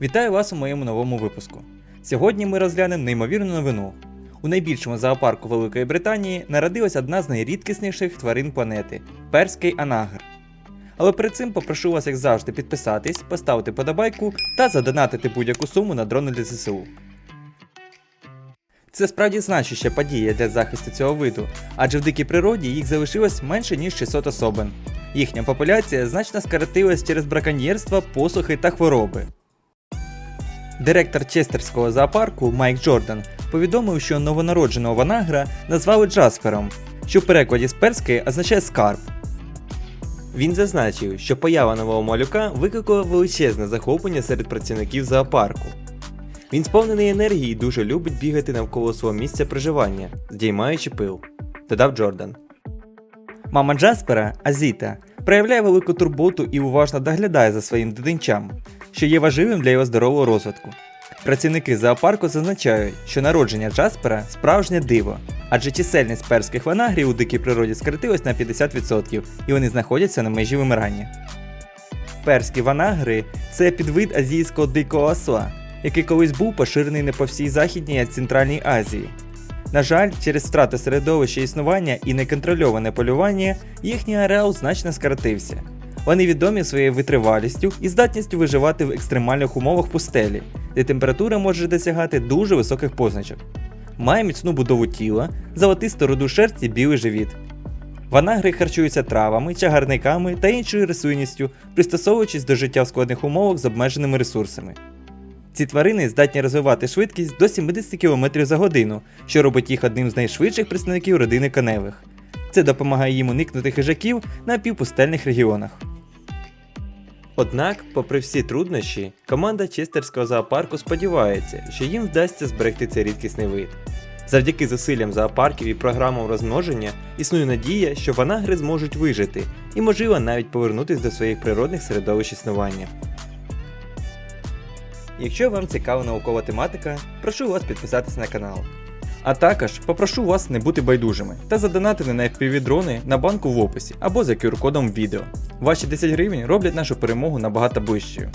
Вітаю вас у моєму новому випуску. Сьогодні ми розглянемо неймовірну новину. У найбільшому зоопарку Великої Британії народилась одна з найрідкісніших тварин планети перський анагр. Але перед цим попрошу вас, як завжди, підписатись, поставити подобайку та задонатити будь-яку суму на дрони для ЗСУ. Це справді значуща подія для захисту цього виду, адже в дикій природі їх залишилось менше ніж 600 особин. Їхня популяція значно скоротилась через браконьєрство, посухи та хвороби. Директор Честерського зоопарку Майк Джордан повідомив, що новонародженого ванагра назвали Джаспером, що в перекладі з перської означає скарб. Він зазначив, що поява нового малюка викликала величезне захоплення серед працівників зоопарку. Він сповнений енергії і дуже любить бігати навколо свого місця проживання, здіймаючи пил, додав Джордан. Мама Джаспера, Азіта, проявляє велику турботу і уважно доглядає за своїм дитинчам, що є важливим для його здорового розвитку. Працівники зоопарку зазначають, що народження Джаспера справжнє диво, адже чисельність перських ванагрів у дикій природі скоротилась на 50% і вони знаходяться на межі вимирання. Перські ванагри це підвид азійського дикого осла, який колись був поширений не по всій Західній а Центральній Азії. На жаль, через втрату середовища існування і неконтрольоване полювання їхній ареал значно скоротився. Вони відомі своєю витривалістю і здатністю виживати в екстремальних умовах пустелі, де температура може досягати дуже високих позначок. Має міцну будову тіла, золотисту руду шерсть і білий живіт. Ванагри харчуються травами, чагарниками та іншою рослинністю, пристосовуючись до життя в складних умовах з обмеженими ресурсами. Ці тварини здатні розвивати швидкість до 70 км за годину, що робить їх одним з найшвидших представників родини коневих. Це допомагає їм уникнути хижаків на півпустельних регіонах. Однак, попри всі труднощі, команда Честерського зоопарку сподівається, що їм вдасться зберегти цей рідкісний вид. Завдяки зусиллям зоопарків і програмам розмноження існує надія, що ванагри зможуть вижити і, можливо, навіть повернутися до своїх природних середовищ існування. Якщо вам цікава наукова тематика, прошу вас підписатись на канал. А також попрошу вас не бути байдужими та задонатити на FPV дрони на банку в описі або за QR-кодом відео. Ваші 10 гривень роблять нашу перемогу набагато ближчою.